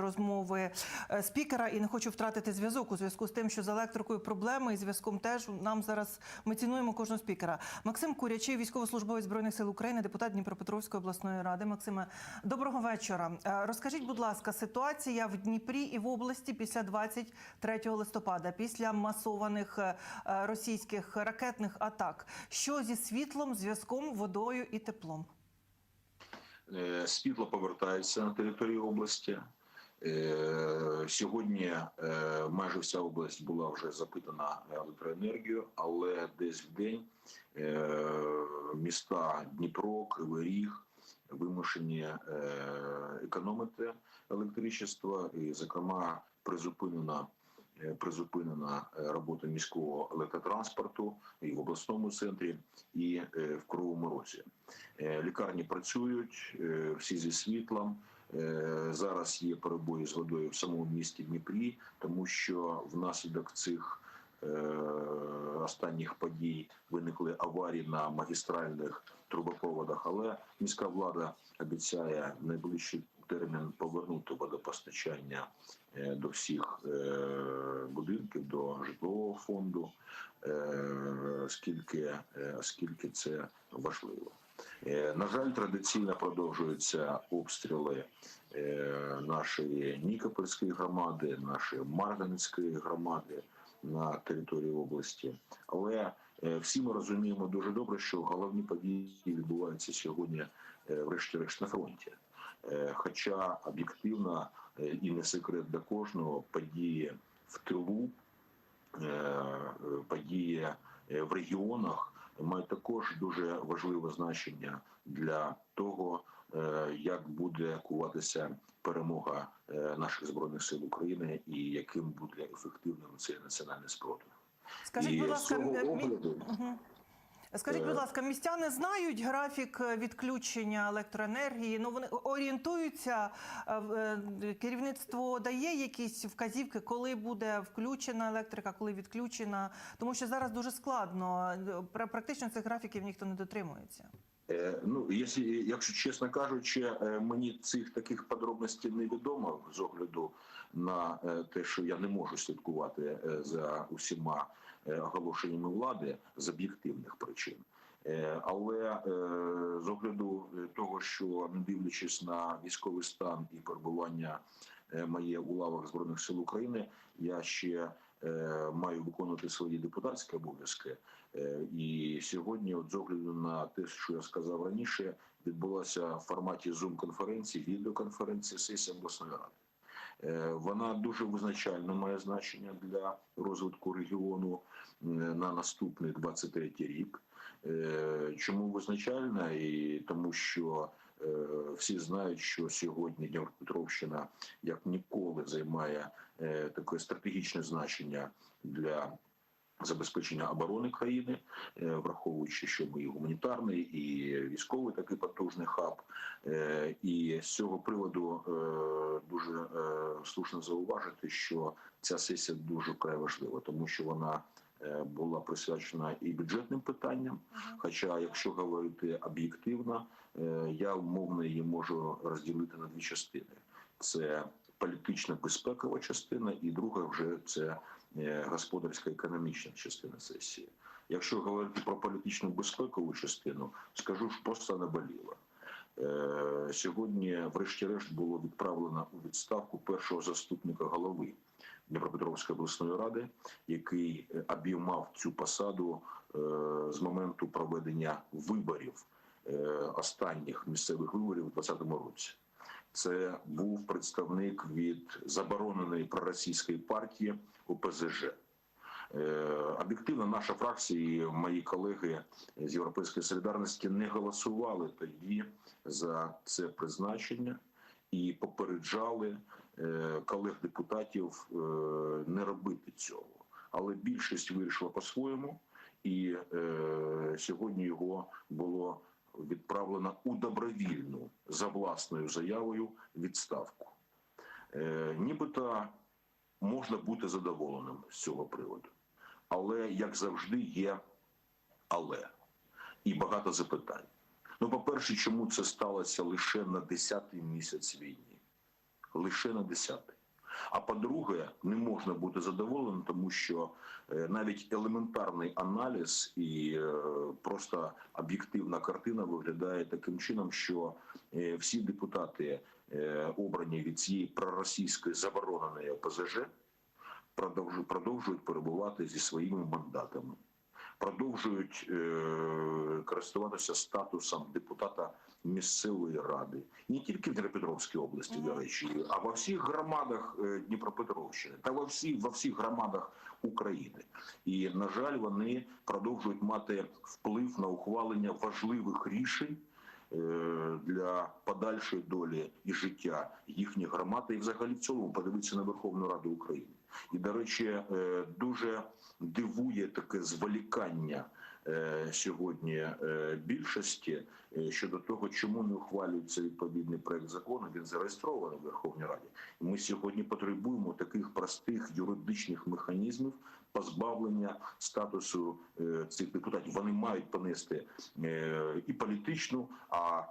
розмови е, спікера і не хочу втратити зв'язок у зв'язку з тим, що з електрикою проблеми і зв'язком теж нам зараз ми цінуємо кожного спікера. Максим Курячий, військовослужбовець збройних сил України, депутат Дніпропетровської обласної ради. Максиме, доброго вечора. Е, Розкажіть, будь ласка, ситуація в Дніпрі і в області після 23 листопада, після масованих е, російських ракетних атак. Що зі світлом, зв'язком, водою і теплом? Світло повертається на територію області. Е, Сьогодні е, майже вся область була вже запитана електроенергією, але десь в день е, міста Дніпро, Кривий Ріг вимушені е, економити електричество, і, зокрема, призупинена е, призупинена е, робота міського електротранспорту і в обласному центрі, і е, в Кривому Розі. Е, Лікарні працюють е, всі зі світлом. Е, Зараз є перебої з водою в самому місті Дніпрі, тому що внаслідок цих е, останніх подій виникли аварії на магістральних трубопроводах. Але міська влада обіцяє найближчий термін повернути водопостачання е, до всіх будинків, до житлового фонду, скільки, оскільки це важливо. Е, На жаль, традиційно продовжуються обстріли е, нашої Нікопольської громади, нашої Марганецької громади на території області. Але е, всі ми розуміємо дуже добре, що головні події відбуваються сьогодні, врешті-решт, на фронті. Хоча об'єктивно і не секрет для кожного події в тилу події в регіонах мають також дуже важливе значення для того, е, як буде куватися перемога е, наших збройних сил України і яким буде ефективним цей національний спротив. Скажіть, і будь з ласка, огляду Скажіть, Е. будь ласка, містяни знають графік е, відключення електроенергії? Ну вони орієнтуються. е, е, Керівництво дає якісь вказівки, коли буде включена електрика, коли відключена, тому що зараз дуже складно. Пра- Практично цих графіків ніхто не дотримується. Е, Ну, якщо, якщо чесно кажучи, е, мені цих таких подробностей не відомо з огляду на е, те, що я не можу слідкувати за усіма оголошеннями влади з об'єктивних причин. Але з огляду того, що не дивлячись на військовий стан і перебування моє у лавах збройних сил України, я ще маю виконувати свої депутатські обов'язки. Е, І сьогодні, от з огляду на те, що я сказав раніше, відбулася в форматі зум-конференції, відеоконференції сесія обласної ради. Е, Вона дуже визначально має значення для розвитку регіону на наступний 23 рік. Е, Чому визначальна? І тому, що всі знають, що сьогодні Дніпропетровщина як ніколи займає таке стратегічне значення для забезпечення оборони країни, е, враховуючи, що ми і гуманітарний, і військовий такий потужний хаб. Е, І з цього приводу е, дуже слушно зауважити, що ця сесія дуже вкрай важлива, тому що вона була присвячена і бюджетним питанням. Хоча, якщо говорити об'єктивно, я умовно її можу розділити на дві частини: це політична безпекова частина, і друга вже це е, господарська економічна частина сесії. Якщо говорити про політичну безпекову частину, скажу ж просто наболіло. Е, Сьогодні, врешті-решт, було відправлено у відставку першого заступника голови Дніпропетровської обласної ради, який е, обіймав цю посаду е, з моменту проведення виборів останніх місцевих виборів у 2020 році. Це був представник від забороненої проросійської партії ОПЗЖ. Е, Об'єктивно, наша фракція і мої колеги з Європейської солідарності не голосували тоді за це призначення і попереджали е, колег депутатів е, не робити цього. Але більшість вирішила по-своєму, і сьогодні його було відправлено у добровільну за власною заявою відставку. Е, нібито можна бути задоволеним з цього приводу. Але, як завжди, є але і багато запитань. Ну, по-перше, чому це сталося лише на 10-й місяць війни? лише на десятий. А по-друге, не можна бути задоволеним, тому що е, навіть елементарний аналіз і е, просто об'єктивна картина виглядає таким чином, що е, всі депутати, обрані від цієї проросійської забороненої ОПЗЖ, продовжують перебувати зі своїми мандатами, продовжують е, користуватися статусом депутата місцевої ради, не тільки в Дніпропетровській області, до речі, а во всіх громадах е, Дніпропетровщини та во всіх, во всіх громадах України. І на жаль, вони продовжують мати вплив на ухвалення важливих рішень. е, Для подальшої долі і життя їхніх громад, і взагалі в цілому подивитися на Верховну Раду України. І, до речі, е, дуже дивує таке зволікання е, сьогодні е, більшості щодо того, чому не ухвалюється відповідний проект закону. Він зареєстрований в Верховній Раді. Ми сьогодні потребуємо таких простих юридичних механізмів позбавлення статусу цих депутатів. Вони мають понести і політичну, а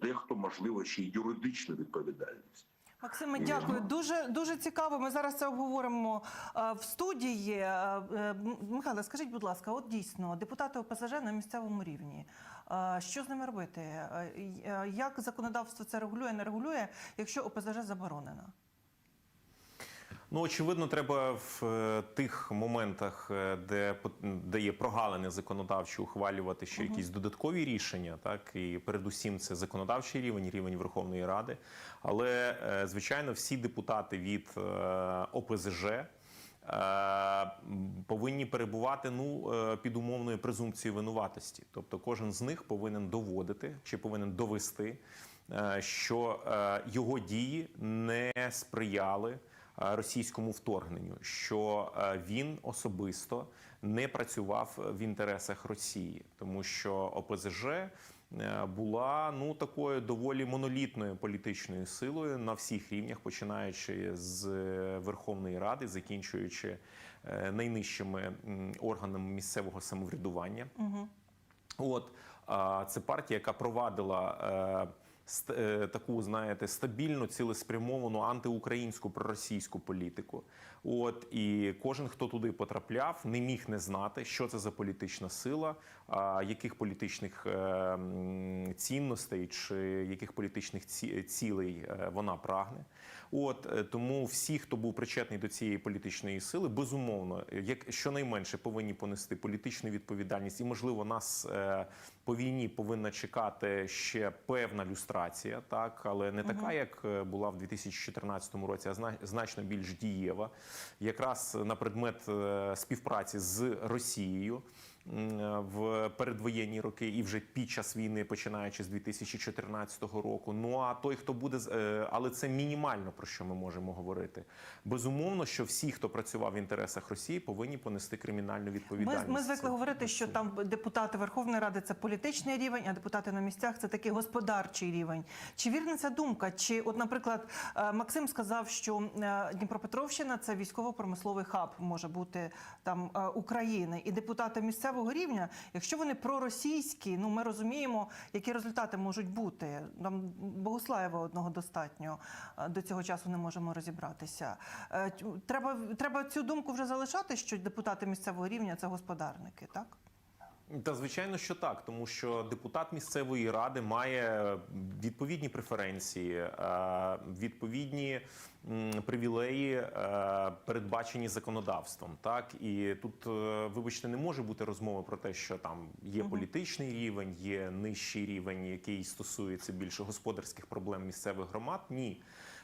дехто можливо ще й юридичну відповідальність. Максиме, дякую. Дуже дуже цікаво. Ми зараз це обговоримо е, в студії. Е, е, Михайло, скажіть, будь ласка, от дійсно депутати ОПЗЖ на місцевому рівні. Що з ними робити? Як законодавство це регулює, не регулює, якщо ОПЗЖ заборонена? Ну, очевидно, треба в е, тих моментах, е, де, де є прогалини законодавчі, ухвалювати ще якісь додаткові рішення, так і передусім це законодавчий рівень, рівень Верховної Ради. Але е, звичайно, всі депутати від ОПЗЖ. Повинні перебувати ну під умовною презумпцією винуватості, тобто кожен з них повинен доводити чи повинен довести, що його дії не сприяли російському вторгненню, що е, він особисто не працював в інтересах Росії, тому що ОПЗЖ е, була ну такою доволі монолітною політичною силою на всіх рівнях, починаючи з е, Верховної Ради, закінчуючи е, найнижчими органами місцевого самоврядування. От а, це партія, яка провадила е, е, таку, знаєте, стабільну, цілеспрямовану антиукраїнську проросійську політику. От і кожен, хто туди потрапляв, не міг не знати, що це за політична сила, яких політичних е, цінностей чи яких політичних цілей е, вона прагне. От е, тому всі, хто був причетний до цієї політичної сили, безумовно, як щонайменше повинні понести політичну відповідальність, і можливо нас е, по війні повинна чекати ще певна люстрація, так? Але не така, як е, була в 2014 році, а значно більш дієва, якраз на предмет е, співпраці з Росією. М, В передвоєнні роки і вже під час війни, починаючи з 2014 року. Ну а той, хто буде, е, але це мінімально про що ми можемо говорити. Безумовно, що всі, хто працював в інтересах Росії, повинні понести кримінальну Ми, відповідальність. ми звикли Це- говорити, що там депутати Верховної Ради це політичний рівень, а депутати на місцях це такий господарчий рівень. Чи вірна ця думка? Чи, от, наприклад, е, Максим сказав, що е, Дніпропетровщина це військово-промисловий хаб може бути там е, України, і депутати місцевого рівня, якщо вони проросійські, ну ми розуміємо, які результати можуть бути. Нам Богуслаєва одного достатньо е, до цього часу не можемо розібратися. Е, Треба, треба цю думку вже залишати, що депутати місцевого рівня це господарники, так? Та звичайно, що так, тому що депутат місцевої ради має відповідні преференції, е, відповідні привілеї, е, передбачені законодавством. Так і тут, е, вибачте, не може бути розмови про те, що там є політичний рівень, є нижчий рівень, який стосується більше господарських проблем місцевих громад. Ні.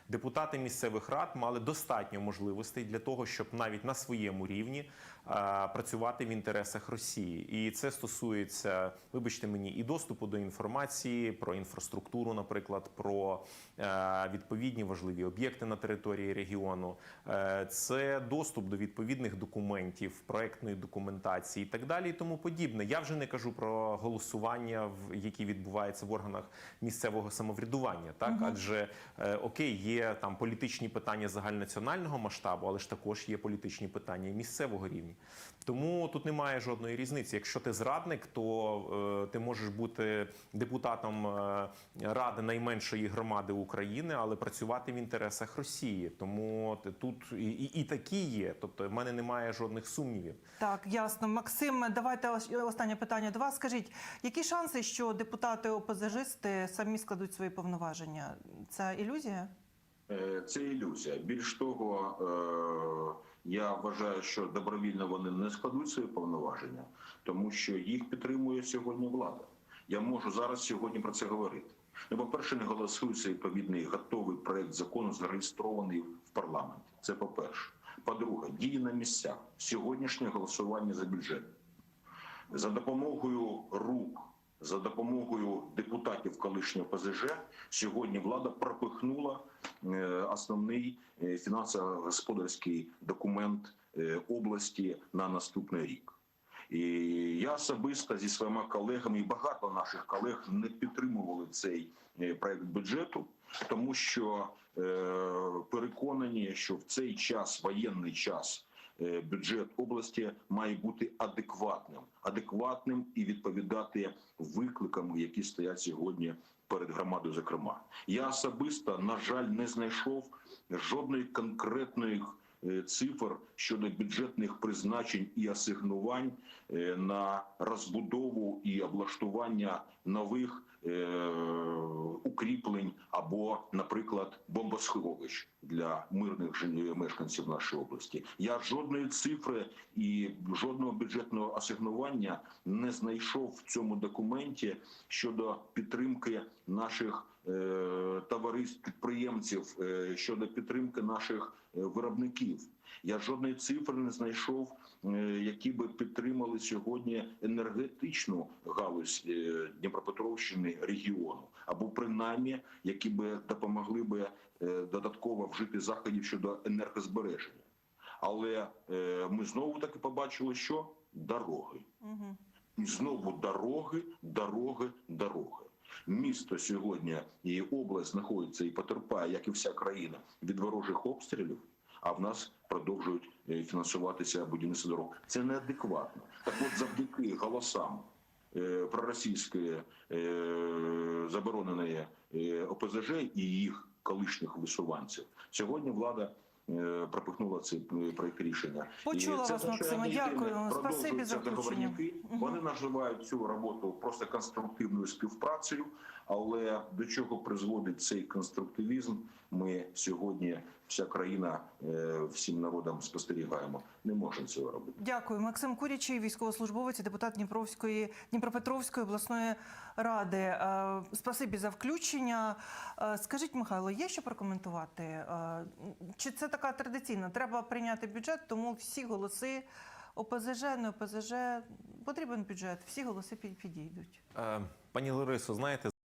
Депутати місцевих рад мали достатньо можливостей для того, щоб навіть на своєму рівні працювати в інтересах Росії, і це стосується, вибачте мені, і доступу до інформації про інфраструктуру, наприклад, про е, відповідні важливі об'єкти на території регіону. Е, це доступ до відповідних документів, проектної документації і так далі, і тому подібне. Я вже не кажу про голосування, в які відбуваються в органах місцевого самоврядування, так адже е, окей, є там політичні питання загальнонаціонального масштабу, але ж також є політичні питання місцевого рівня. Тому тут немає жодної різниці. Якщо ти зрадник, то е, ти можеш бути депутатом е, ради найменшої громади України, але працювати в інтересах Росії. Тому ти- тут і, і, і такі є. Тобто, в мене немає жодних сумнівів. Так, ясно. Максим, давайте останнє питання до вас. Скажіть, які шанси, що депутати опозажисти самі складуть свої повноваження? Це ілюзія? Е, Це ілюзія. Більш того, е, я вважаю, що добровільно вони не складуть свої повноваження, тому що їх підтримує сьогодні влада. Я можу зараз сьогодні про це говорити. Ну, по-перше, не голосується відповідний готовий проект закону, зареєстрований в парламенті. Це по-перше. По-друге, дії на місцях. Сьогоднішнє голосування за бюджет за допомогою рук, за допомогою депутатів колишнього ПЗЖ, сьогодні влада пропихнула основний е, фінансово-господарський документ е, області на наступний рік. І я особисто зі своїми колегами і багато наших колег не підтримували цей е, проект бюджету, тому що е, переконані, що в цей час, воєнний час, е, бюджет області має бути адекватним, адекватним і відповідати викликам, які стоять сьогодні перед громадою. Зокрема, я особисто на жаль не знайшов жодної конкретної е, цифр щодо бюджетних призначень і асигнувань е, на розбудову і облаштування нових е, укріплень або, наприклад, бомбосховищ для мирних мешканців нашої області. Я жодної цифри і жодного бюджетного асигнування не знайшов в цьому документі щодо підтримки наших е, товариств підприємців е, щодо підтримки наших е, виробників. Я жодної цифри не знайшов, е, які би підтримали сьогодні енергетичну галузь е, Дніпропетровщини регіону, або принаймні, які би допомогли би е, додатково вжити заходів щодо енергозбереження. Але е, ми знову таки побачили, що дороги. Угу. І знову дороги, дороги, дороги. Місто сьогодні і область знаходиться і потерпає, як і вся країна, від ворожих обстрілів. А в нас продовжують е, фінансуватися будівництво дорог. Це неадекватно. Так от, завдяки голосам е, проросійської е, забороненої ОПЗЖ і їх колишніх висуванців, сьогодні влада. Пропихнула цей проект рішення. Почула І це вас, означає, Дякую. Спасибі за включення. Вони називають цю роботу просто конструктивною співпрацею. Але до чого призводить цей конструктивізм? Ми сьогодні, вся країна е, всім народам спостерігаємо. Не можемо цього робити. Дякую, Максим Курячий, військовослужбовець, і депутат Дніпровської Дніпропетровської обласної ради. Е, Спасибі за включення. Е, Скажіть, Михайло, є що прокоментувати? Чи це така традиційна? Треба прийняти бюджет, тому всі голоси ОПЗЖ, не ОПЗЖ, потрібен бюджет, всі голоси підійдуть. Пані Ларисо, знаєте,